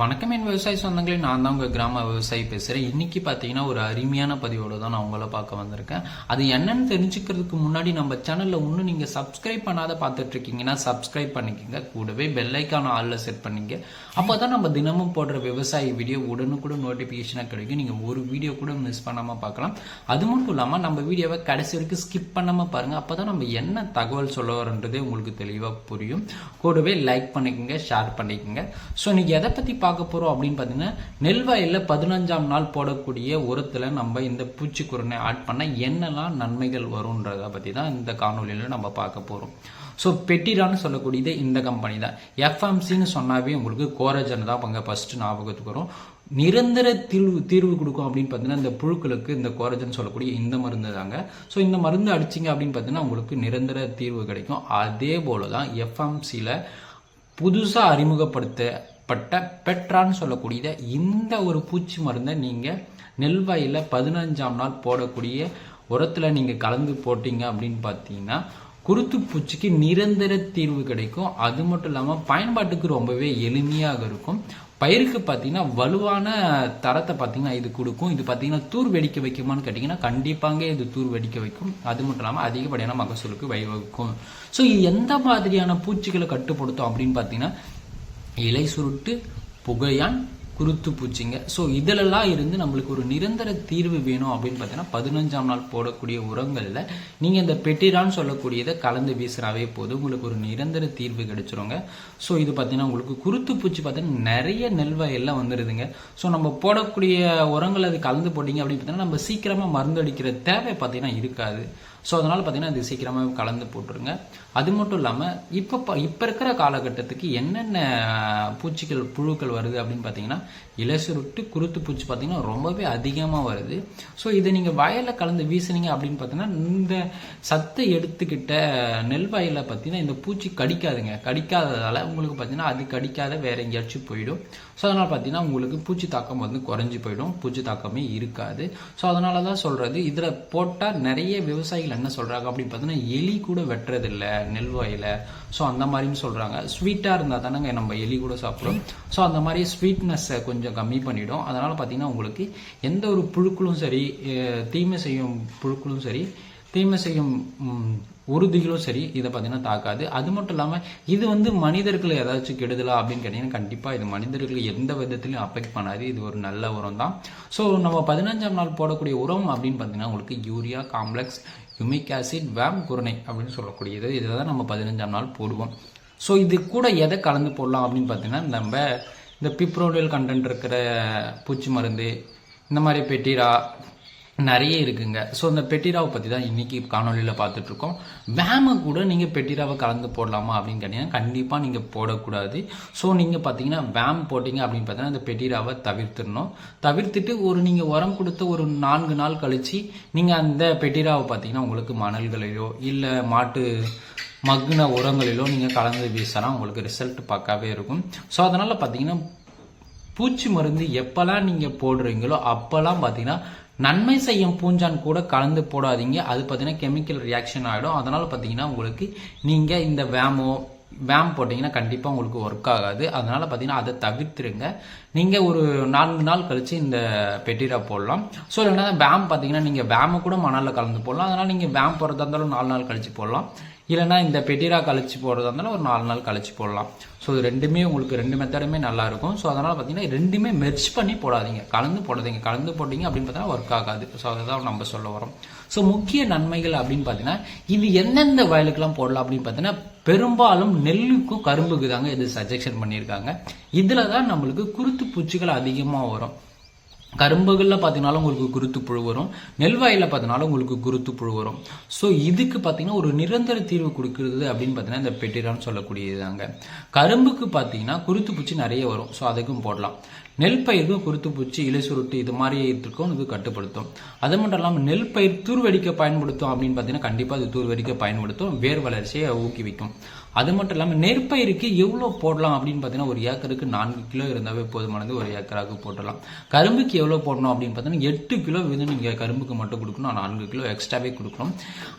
வணக்கம் என் விவசாய சொந்தங்களே நான் தான் உங்கள் கிராம விவசாயி பேசுகிறேன் இன்னைக்கு பார்த்தீங்கன்னா ஒரு அருமையான பதிவோடு தான் நான் உங்களை பார்க்க வந்திருக்கேன். அது என்னன்னு தெரிஞ்சுக்கிறதுக்கு முன்னாடி நம்ம சேனலில் இன்னும் நீங்கள் சப்ஸ்கிரைப் பண்ணாத பார்த்துட்டு இருக்கீங்கன்னா சப்ஸ்கிரைப் பண்ணிக்கோங்க. கூடவே பெல்லைக்கான ஆளில் செட் பண்ணிங்க. அப்போ தான் நம்ம தினமும் போடுற விவசாய வீடியோ உடனுக்குடன் நோட்டிஃபிகேஷனாக கிடைக்கும். நீங்கள் ஒரு வீடியோ கூட மிஸ் பண்ணாமல் பார்க்கலாம். அது மட்டும் இல்லாமல் நம்ம வீடியோவை கடைசி வரைக்கும் ஸ்கிப் பண்ணாமல் பாருங்கள் அப்போ தான் நம்ம என்ன தகவல் சொல்ல வரோன்றதே உங்களுக்கு தெளிவாக புரியும். கூடவே லைக் பண்ணிக்கோங்க ஷேர் பண்ணிக்கோங்க. ஸோ நீங்கள் எதை பற்றி பார்க்க போகிறோம் அப்படின்னு பார்த்தீங்கன்னா நெல் வயலில் பதினஞ்சாம் நாள் போடக்கூடிய உரத்தில் நம்ம இந்த பூச்சிக்குருணை ஆட் பண்ணால் என்னெல்லாம் நன்மைகள் வரும்ன்றதை பற்றி தான் இந்த காணொலியில் நம்ம பார்க்க போகிறோம் ஸோ பெட்டிரான்னு சொல்லக்கூடியது இந்த கம்பெனி தான். எஃப்எம்சின்னு சொன்னாவே உங்களுக்கு கோரஜன் தான் அங்கே ஃபஸ்ட்டு ஞாபகத்துக்கு வரும். நிரந்தர தீர்வு தீர்வு கொடுக்கும் அப்படின்னு பார்த்தீங்கன்னா இந்த புழுக்களுக்கு இந்த கோரஜன் சொல்லக்கூடிய இந்த மருந்து தாங்க. ஸோ இந்த மருந்து அடிச்சிங்க அப்படின்னு பார்த்தீங்கன்னா உங்களுக்கு நிரந்தர தீர்வு கிடைக்கும். அதே போல தான் எஃப்எம்சியில் புதுசாக அறிமுகப்படுத்த பட்ட பெட்ரான்னு சொல்லக்கூடிய இந்த ஒரு பூச்சி மருந்தை நீங்கள் நெல் வயலில் பதினஞ்சாம் நாள் போடக்கூடிய உரத்தில் நீங்கள் கலந்து போட்டீங்க அப்படின்னு பார்த்தீங்கன்னா குருத்து பூச்சிக்கு நிரந்தர தீர்வு கிடைக்கும். அது மட்டும் இல்லாமல் பயன்பாட்டுக்கு ரொம்பவே எளிமையாக இருக்கும். பயிருக்கு பார்த்தீங்கன்னா வலுவான தரத்தை பார்த்தீங்கன்னா இது கொடுக்கும். இது பார்த்தீங்கன்னா தூர் வெடிக்க வைக்குமான்னு கேட்டிங்கன்னா கண்டிப்பாங்க இது தூர் வெடிக்க வைக்கும். அது மட்டும் இல்லாமல் அதிகப்படியான மகசூலுக்கு வழிவகுக்கும். ஸோ இது எந்த மாதிரியான பூச்சிகளை கட்டுப்படுத்தும் அப்படின்னு பார்த்தீங்கன்னா இலை சுருட்டு புகையான் குருத்து பூச்சிங்க. ஸோ இதிலெல்லாம் இருந்து நம்மளுக்கு ஒரு நிரந்தர தீர்வு வேணும் அப்படின்னு பார்த்தீங்கன்னா பதினஞ்சாம் நாள் போடக்கூடிய உரங்களில் நீங்கள் இந்த பெட்டிரான்னு சொல்லக்கூடியதை கலந்து வீசுறாவே போதும். உங்களுக்கு ஒரு நிரந்தர தீர்வு கிடைச்சிருங்க. ஸோ இது பார்த்தீங்கன்னா உங்களுக்கு குருத்து பூச்சி பார்த்தீங்கன்னா நிறைய நெல்வயல்லாம் வந்துடுதுங்க ஸோ நம்ம போடக்கூடிய உரங்கள் அது கலந்து போட்டிங்க அப்படின்னு பார்த்தீங்கன்னா நம்ம சீக்கிரமாக மருந்து அடிக்கிற தேவை பார்த்தீங்கன்னா இருக்காது. ஸோ அதனால் பார்த்தீங்கன்னா இது சீக்கிரமாக கலந்து போட்டுருங்க. அது மட்டும் இல்லாமல் இப்போ இப்போ இருக்கிற காலகட்டத்துக்கு என்னென்ன பூச்சிகள் புழுக்கள் வருது அப்படின்னு பார்த்தீங்கன்னா இலசுருட்டு குருத்து பூச்சி பார்த்தீங்கன்னா ரொம்பவே அதிகமாக வருது. ஸோ இதை நீங்கள் வயலில் கலந்து வீசுனீங்க அப்படின்னு பார்த்தீங்கன்னா இந்த சத்தை எடுத்துக்கிட்ட நெல் வயலை பார்த்தீங்கன்னா இந்த பூச்சி கடிக்காதுங்க. கடிக்காததால் உங்களுக்கு பார்த்தீங்கன்னா அது கடிக்காத வேற எங்கேயாச்சும் போயிடும். ஸோ அதனால் பார்த்தீங்கன்னா உங்களுக்கு பூச்சி தாக்கம் வந்து குறைஞ்சி போயிடும். பூச்சி தாக்கமே இருக்காது. ஸோ அதனால தான் சொல்கிறது இதில் போட்டால் நிறைய விவசாயிகள் என்ன சொல்கிறாங்க அப்படின்னு பார்த்தீங்கன்னா எலி கூட வெட்டுறதில்ல நெல் வயல ஸோ அந்த மாதிரின்னு சொல்கிறாங்க ஸ்வீட்டாக இருந்தால் தானேங்க நம்ம எலி கூட சாப்பிடும் ஸோ அந்த மாதிரி ஸ்வீட்னஸை கொஞ்சம் கம்மி பண்ணிவிடும் அதனால் பார்த்தீங்கன்னா உங்களுக்கு எந்த ஒரு புழுக்களும் சரி தீமை செய்யும் புழுக்களும் சரி தீமை செய்யும் உறுதிகளும் சரி இதை பார்த்தீங்கன்னா தாக்காது. அது மட்டும் இல்லாமல் இது வந்து மனிதர்களை ஏதாச்சும் கெடுதலா அப்படின்னு கேட்டிங்கன்னா கண்டிப்பாக இது மனிதர்களை எந்த விதத்திலையும் அஃபெக்ட் பண்ணாது. இது ஒரு நல்ல உரம் தான் ஸோ நம்ம பதினஞ்சாம் நாள் போடக்கூடிய உரம் அப்படின்னு பார்த்தீங்கன்னா உங்களுக்கு urea complex humic acid VAM குருணை அப்படின்னு சொல்லக்கூடியது. இதை தான் நம்ம பதினஞ்சாம் நாள் போடுவோம். ஸோ இது கூட எதை கலந்து போடலாம் அப்படின்னு பார்த்தீங்கன்னா நம்ம இந்த பிப்ரோடியல் கண்டென்ட் இருக்கிற பூச்சி மருந்து இந்த மாதிரி பெட்டிரா நிறைய இருக்குங்க. ஸோ அந்த பெட்டிராவை பற்றி தான் இன்னைக்கு காணொலியில் பார்த்துட்ருக்கோம். வேமை கூட நீங்கள் பெட்டிராவை கலந்து போடலாமா அப்படின்னு கேட்டிங்கன்னா கண்டிப்பாக நீங்கள் போடக்கூடாது. ஸோ நீங்கள் பார்த்தீங்கன்னா வேம் போட்டிங்க அப்படின்னு பார்த்தீங்கன்னா அந்த பெட்டிராவை தவிர்த்துடணும். தவிர்த்துட்டு ஒரு நீங்கள் உரம் கொடுத்த ஒரு நான்கு நாள் கழித்து நீங்கள் அந்த பெட்டிராவை பார்த்தீங்கன்னா உங்களுக்கு மணல்களிலோ இல்லை மாட்டு மக்ன உரங்களிலோ நீங்கள் கலந்து வீசினா உங்களுக்கு ரிசல்ட் பக்காவே இருக்கும். ஸோ அதனால் பார்த்தீங்கன்னா பூச்சி மருந்து எப்போல்லாம் நீங்கள் போடுறீங்களோ அப்போல்லாம் பார்த்தீங்கன்னா நன்மை செய்யும் பூஞ்சான் கூட கலந்து போடாதீங்க. அது பார்த்தீங்கன்னா கெமிக்கல் ரியாக்ஷன் ஆகிடும் அதனால் பார்த்தீங்கன்னா உங்களுக்கு நீங்கள் இந்த வேமோ வேம் போட்டிங்கன்னா கண்டிப்பாக உங்களுக்கு ஒர்க் ஆகாது. அதனால் பார்த்தீங்கன்னா அதை தவிர்த்துருங்க. நீங்கள் ஒரு நான்கு நாள் கழித்து இந்த பெட்டிரா போடலாம். ஸோ இல்லைன்னா வேம் பார்த்தீங்கன்னா நீங்கள் வேமை கூட மணலில் கலந்து போடலாம். அதனால் நீங்கள் வேம் போடுறதா இருந்தாலும் நாலு நாள் கழித்து போடலாம். இல்லைன்னா இந்த பெட்டிரா கழிச்சு போடுறதா இருந்தாலும் ஒரு நாலு நாள் கழிச்சு போடலாம். ஸோ இது ரெண்டுமே உங்களுக்கு ரெண்டு மெத்தடுமே நல்லா இருக்கும். ஸோ அதனால் பார்த்தீங்கன்னா ரெண்டுமே மெர்ச் பண்ணி போடாதீங்க. கலந்து போடாதீங்க. கலந்து போட்டீங்க அப்படின்னு பார்த்தீங்கன்னா ஒர்க் ஆகாது. ஸோ அதுதான் நம்ம சொல்ல வரோம். ஸோ முக்கிய நன்மைகள் அப்படின்னு பார்த்தீங்கன்னா இது எந்தெந்த வயலுக்கெல்லாம் போடலாம் அப்படின்னு பார்த்தீங்கன்னா பெரும்பாலும் நெல்லுக்கும் கரும்புக்கு தாங்க இது சஜெக்ஷன் பண்ணியிருக்காங்க. இதில் தான் நம்மளுக்கு குருத்து பூச்சிகள் அதிகமாக வரும். கரும்புகளில் பார்த்தீங்கன்னாலும் உங்களுக்கு குருத்து புழு வரும். நெல் நெல்வாயில் பார்த்தீங்கனாலும் உங்களுக்கு குருத்து புழு வரும். ஸோ இதுக்கு பார்த்தீங்கன்னா ஒரு நிரந்தர தீர்வு கொடுக்குறது அப்படின்னு பார்த்தீங்கன்னா இந்த பெட்டிரான்னு சொல்லக்கூடியதாங்க கரும்புக்கு பார்த்தீங்கன்னா குருத்து பூச்சி நிறைய வரும். ஸோ அதுக்கும் போடலாம். நெல் பயிர்கள் குருத்து பூச்சி இலை சுருட்டு இது மாதிரி இருக்கும் இது கட்டுப்படுத்தும். அது மட்டும் இல்லாமல் நெல் பயிர் தூர்வெடிக்க பயன்படுத்தும் அப்படின்னு பார்த்தீங்கன்னா கண்டிப்பாக அது தூர்வெடிக்க பயன்படுத்தும் வேர் வளர்ச்சியை ஊக்குவிக்கும். அது மட்டும் இல்லாமல் நெற்பயிருக்கு எவ்வளோ போடலாம் அப்படின்னு பார்த்தீங்கன்னா ஒரு ஏக்கருக்கு நான்கு கிலோ இருந்தாவே போதுமானது ஒரு ஏக்கராக போட்டலாம் கரும்புக்கு எவ்வளோ போடணும் அப்படின்னு பார்த்தீங்கன்னா எட்டு கிலோ வந்து நீங்கள் கரும்புக்கு மட்டும் கொடுக்கணும் நான்கு கிலோ எக்ஸ்ட்ராவே கொடுக்கணும்.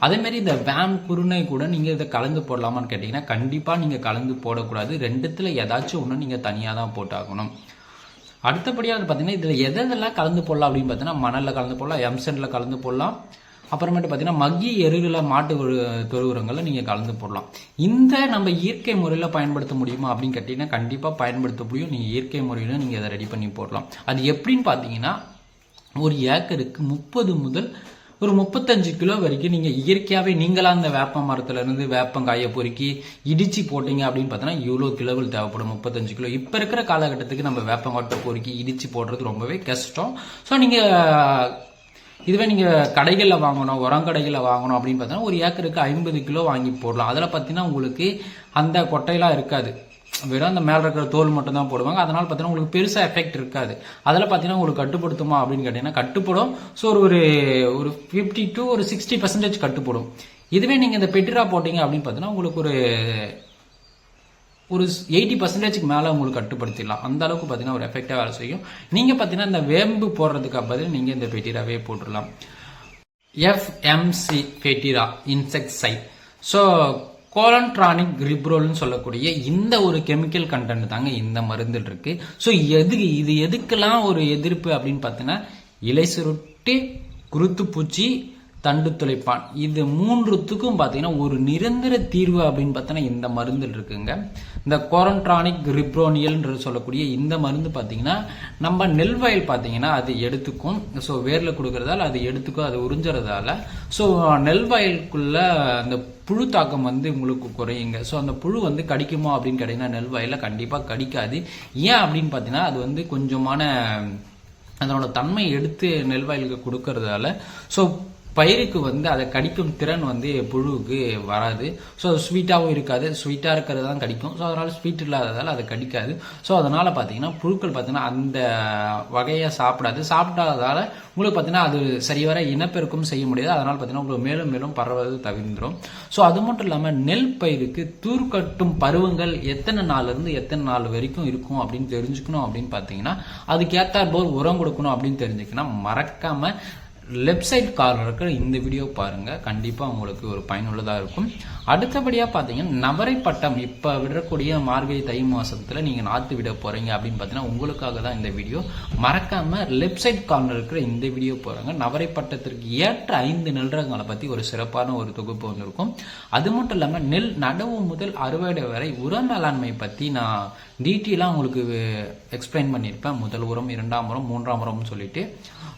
அதேமாரி இந்த வேம் குருணை கூட நீங்கள் இதை கலந்து போடலாமான்னு கேட்டிங்கன்னா கண்டிப்பாக நீங்கள் கலந்து போடக்கூடாது. ரெண்டுத்தில் ஏதாச்சும் ஒன்று நீங்கள் தனியாக தான் போட்டாகணும். அடுத்தபடியாக வந்து பார்த்தீங்கன்னா இதில் எதெல்லாம் கலந்து போடலாம் அப்படின்னு பார்த்தீங்கன்னா மணலில் கலந்து போடலாம் எம்சென்டில் கலந்து போடலாம். அப்புறமேட்டு பார்த்தீங்கன்னா மக்கிய எருகுல மாட்டு உரு- தொழு உரங்களை நீங்கள் கலந்து போடலாம். இந்த நம்ம இயற்கை முறையில் பயன்படுத்த முடியுமா அப்படின்னு கேட்டிங்கன்னா கண்டிப்பாக பயன்படுத்த முடியும். நீங்கள் இயற்கை முறையில் நீங்கள் அதை ரெடி பண்ணி போடலாம். அது எப்படின்னு பார்த்தீங்கன்னா ஒரு ஏக்கருக்கு முப்பது முதல் ஒரு முப்பத்தஞ்சு கிலோ வரைக்கும் நீங்கள் இயற்கையாகவே நீங்களா அந்த வேப்ப மரத்துல இருந்து வேப்பங்காயை பொறுக்கி இடிச்சு போட்டீங்க அப்படின்னு பார்த்தோன்னா இவ்வளோ கிலோவில் தேவைப்படும் முப்பத்தஞ்சு கிலோ. இப்போ இருக்கிற காலகட்டத்துக்கு நம்ம வேப்பங்காட்டை பொறுக்கி இடிச்சு போடுறது ரொம்பவே கஷ்டம். ஸோ நீங்கள் இதுவே நீங்கள் கடைகளில் வாங்கணும் உரங்கடைகளில் வாங்கணும் அப்படின்னு பார்த்தோன்னா ஒரு ஏக்கருக்கு ஐம்பது கிலோ வாங்கி போடலாம். அதில் பார்த்தீங்கன்னா உங்களுக்கு அந்த கொட்டையெல்லாம் இருக்காது. வெறும் அந்த மேலே இருக்கிற தோல் மட்டும் தான் போடுவாங்க. அதனால் பார்த்தீங்கன்னா உங்களுக்கு பெருசாக எஃபெக்ட் இருக்காது. அதில் பார்த்தீங்கன்னா உங்களுக்கு கட்டுப்படுத்துமா அப்படின்னு கேட்டிங்கன்னா கட்டுப்படும். ஸோ ஒரு ஒரு ஃபிஃப்டி டு ஒரு சிக்ஸ்டி பர்சன்டேஜ் கட்டுப்படும். இதுவே நீங்கள் இந்த பெட்டிரா போட்டிங்க அப்படின்னு பார்த்தீங்கன்னா உங்களுக்கு ஒரு ஒரு எயிட்டி பர்சன்டேஜ்க்கு மேலே உங்களுக்கு கட்டுப்படுத்திடலாம். அந்த அளவுக்கு பார்த்தீங்கன்னா ஒரு எஃபெக்டாக வேலை செய்யும். நீங்கள் பார்த்தீங்கன்னா இந்த வேம்பு போடுறதுக்கு பதில் நீங்கள் இந்த பெட்டிராவே போட்டுடலாம். எஃப்எம்சி பெட்டிரா இன்செக்ட் சைட் ஸோ கோலன்ட்ரானிக் ரிப்ரோல்னு சொல்லக்கூடிய இந்த ஒரு கெமிக்கல் கண்டென்ட் தாங்க இந்த மருந்தில் இருக்கு. ஸோ எது இது எதுக்கெல்லாம் ஒரு எதிர்ப்பு அப்படின்னு பார்த்தீங்கன்னா இலை சுருட்டு குருத்துப்பூச்சி தண்டு துளைப்பான். இது மூன்றுத்துக்கும் பார்த்தீங்கன்னா ஒரு நிரந்தர தீர்வு அப்படின்னு பார்த்தீங்கன்னா இந்த மருந்தில் இருக்குங்க. இந்த கோரன்ட்ரானிக் ரிப்ரோனியல்ன்ற சொல்லக்கூடிய இந்த மருந்து பார்த்தீங்கன்னா நம்ம நெல் வயல் பார்த்தீங்கன்னா அது எடுத்துக்கும். ஸோ வேரில் கொடுக்கறதால அது எடுத்துக்கும் அது உறிஞ்சுறதால. ஸோ நெல் வயலுக்குள்ள அந்த புழு தாக்கம் வந்து உங்களுக்கு குறையுங்க. ஸோ அந்த புழு வந்து கடிக்குமா அப்படின்னு கேட்டிங்கன்னா நெல் வயலில் கண்டிப்பாக கடிக்காது. ஏன் அப்படின்னு பார்த்தீங்கன்னா அது வந்து கொஞ்சமான அதனோட தன்மை எடுத்து நெல் வயலுக்கு கொடுக்கறதால. ஸோ பயிருக்கு வந்து அதை கடிக்கும் திறன் வந்து புழுவுக்கு வராது. ஸோ அது ஸ்வீட்டாகவும் இருக்காது. ஸ்வீட்டாக இருக்கிறது தான் கடிக்கும். ஸோ அதனால் ஸ்வீட் இல்லாததால் அது கடிக்காது. ஸோ அதனால் பார்த்தீங்கன்னா புழுக்கள் பார்த்தீங்கன்னா அந்த வகையை சாப்பிடாது. சாப்பிடாததால் உங்களுக்கு பார்த்தீங்கன்னா அது சரிவர இனப்பெருக்கம் செய்ய முடியாது. அதனால் பார்த்தீங்கன்னா உங்களுக்கு மேலும் மேலும் பரவது தவிர்ந்துடும் ஸோ அது மட்டும் இல்லாமல் நெல் பயிருக்கு தூர்க்கட்டும் பருவங்கள் எத்தனை நாள்லேருந்து எத்தனை நாள் வரைக்கும் இருக்கும் அப்படின்னு தெரிஞ்சுக்கணும் அப்படின்னு பார்த்தீங்கன்னா அதுக்கேற்றார் போல் உரம் கொடுக்கணும் அப்படின்னு தெரிஞ்சுக்கணும். மறக்காமல் லெஃப்ட் சைட் கார்னர் இருக்கிற இந்த வீடியோ பாருங்கள் கண்டிப்பாக உங்களுக்கு ஒரு பயனுள்ளதாக இருக்கும். அடுத்தபடியாக பார்த்தீங்கன்னா நவரை பட்டம் இப்போ விடக்கூடிய மார்கழி தை மாதத்தில் நீங்கள் நாற்று விட போகிறீங்க அப்படின்னு பார்த்தீங்கன்னா உங்களுக்காக தான் இந்த வீடியோ மறக்காமல் லெஃப்ட் சைட் கார்னர் இருக்கிற இந்த வீடியோ போகிறாங்க நவரை பட்டத்திற்கு ஏற்ற ஐந்து நிலங்களை பற்றி ஒரு சிறப்பான ஒரு தொகுப்பு வந்திருக்கும் அது மட்டும் இல்லாமல் நெல் நடவு முதல் அறுவடை வரை உர மேலாண்மை பற்றி நான் டீட்டெயிலாக உங்களுக்கு எக்ஸ்பிளைன் பண்ணியிருப்பேன். முதல் உரம் இரண்டாம் உரம் மூன்றாம் உரம்னு சொல்லிட்டு.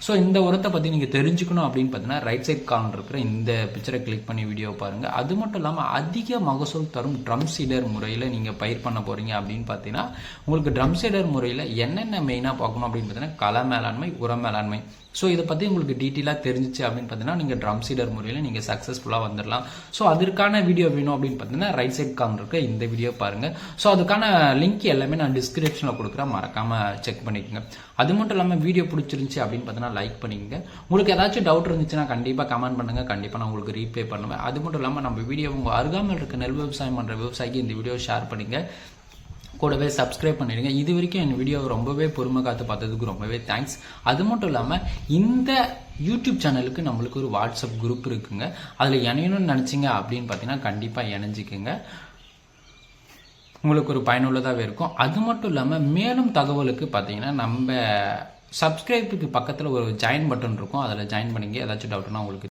ஸோ இந்த உரத்தை பற்றி நீங்கள் தெரிஞ்சுக்கணும் அப்படின்னு பார்த்தீங்கன்னா ரைட் சைட் கார்னர் இருக்கிற இந்த பிக்சரை கிளிக் பண்ணி வீடியோ பாருங்கள் அது மட்டும் இல்லாமல் அதிக மகசூல் தரும் ட்ரம் சீடர் முறையில் நீங்கள் பயிர் பண்ண போகிறீங்க அப்படின்னு பார்த்தீங்கன்னா உங்களுக்கு ட்ரம் சீடர் முறையில் என்னென்ன மெயினாக பார்க்கணும் அப்படின்னு பார்த்தீங்கன்னா கள மேலாண்மை உர மேலாண்மை. ஸோ இதை பற்றி உங்களுக்கு டீட்டெயிலாக தெரிஞ்சிச்சு அப்படின்னு பார்த்தீங்கன்னா நீங்கள் ட்ரம் சீடர் முறையில் நீங்கள் சக்ஸஸ்ஃபுல்லாக வந்துடலாம் ஸோ அதற்கான வீடியோ வேணும் அப்படின்னு பார்த்தீங்கன்னா ரைட் சைட் கார்னர் இருக்க. இந்த வீடியோ பாருங்கள் ஸோ அதுக்கான லிங்க் எல்லாமே நான் டிஸ்கிரிப்ஷனில் கொடுக்குறேன். மறக்காமல் செக் பண்ணிக்கோங்க. அது மட்டும் இல்லாமல் வீடியோ பிடிச்சிருந்துச்சி அப்படின்னு பார்த்தீங்கன்னா லைக் பண்ணிக்கங்க. உங்களுக்கு ஏதாச்சும் டவுட் இருந்துச்சுன்னா கண்டிப்பாக கமெண்ட் பண்ணுங்கள் கண்டிப்பாக நான் உங்களுக்கு ரீப்ளே பண்ணுவேன். அது மட்டும் இல்லாமல் நம்ம வீடியோ உங்கள் அருகாமல் இருக்க நெல் விவசாயம் பண்ணுற விவசாயிக்கு இந்த வீடியோ ஷேர் பண்ணிங்க கூடவே சப்ஸ்கிரைப் பண்ணிடுங்க. இது வரைக்கும் என் வீடியோ ரொம்பவே பொறுமை காத்து பார்த்ததுக்கு ரொம்பவே தேங்க்ஸ் அது மட்டும் இல்லாமல் இந்த யூடியூப் சேனலுக்கு நம்மளுக்கு ஒரு வாட்ஸ்அப் குரூப் இருக்குங்க. அதில் இணையணும்னு நினச்சிங்க அப்படின்னு பார்த்தீங்கன்னா கண்டிப்பாக இணைஞ்சிக்கோங்க. உங்களுக்கு ஒரு பயனுள்ளதாகவே இருக்கும். அது மட்டும் இல்லாமல் மேலும் தகவலுக்கு பார்த்தீங்கன்னா நம்ம சப்ஸ்கிரைபுக்கு பக்கத்தில் ஒரு ஜாயின் பட்டன் இருக்கும். அதில் ஜாயின் பண்ணிங்க ஏதாச்சும் டவுட்னா உங்களுக்கு